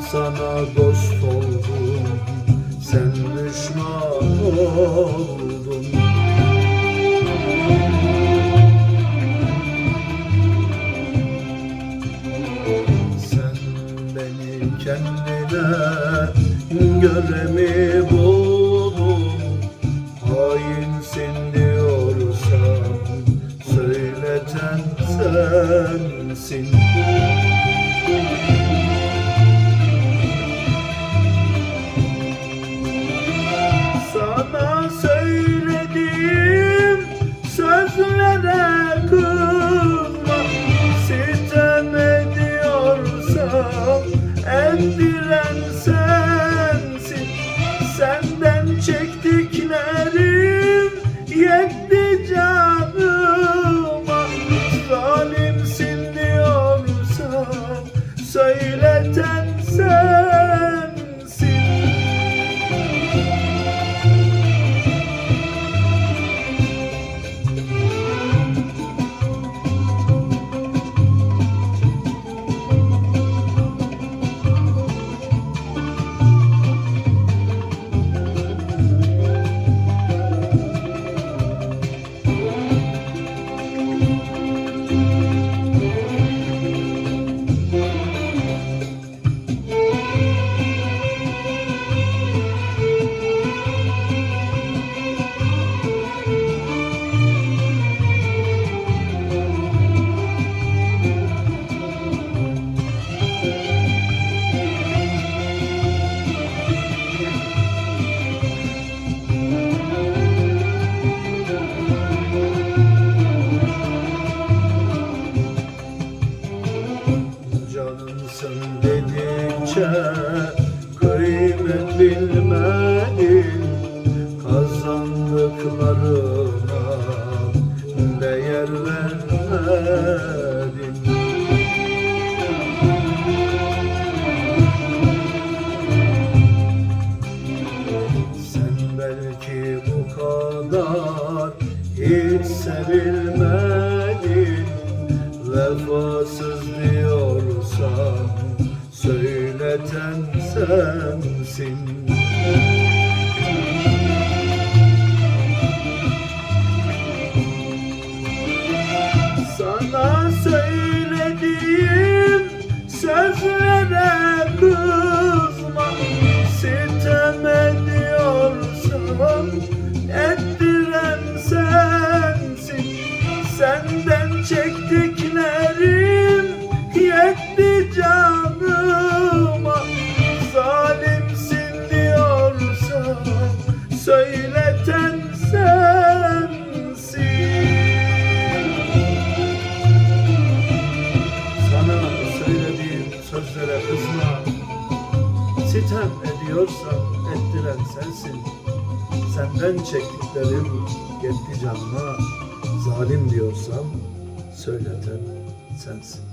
sana dost oldum Sen düşman oldun. Sen beni kendine göre mi buldun? Hainsin diyorsam söyleten sensin. Müzik love. Kıymet bilmedin Kazandıklarına değer vermedin. Sen belki bu kadar hiç sevilmedin. Vefasız diyorsan söyleten sensin söyleten sensin. Sana söylediğim sözlere kızma. Sitem ediyorsam ettiren sensin. Senden çektiklerim yetti canıma Zalim diyorsam söyleten sensin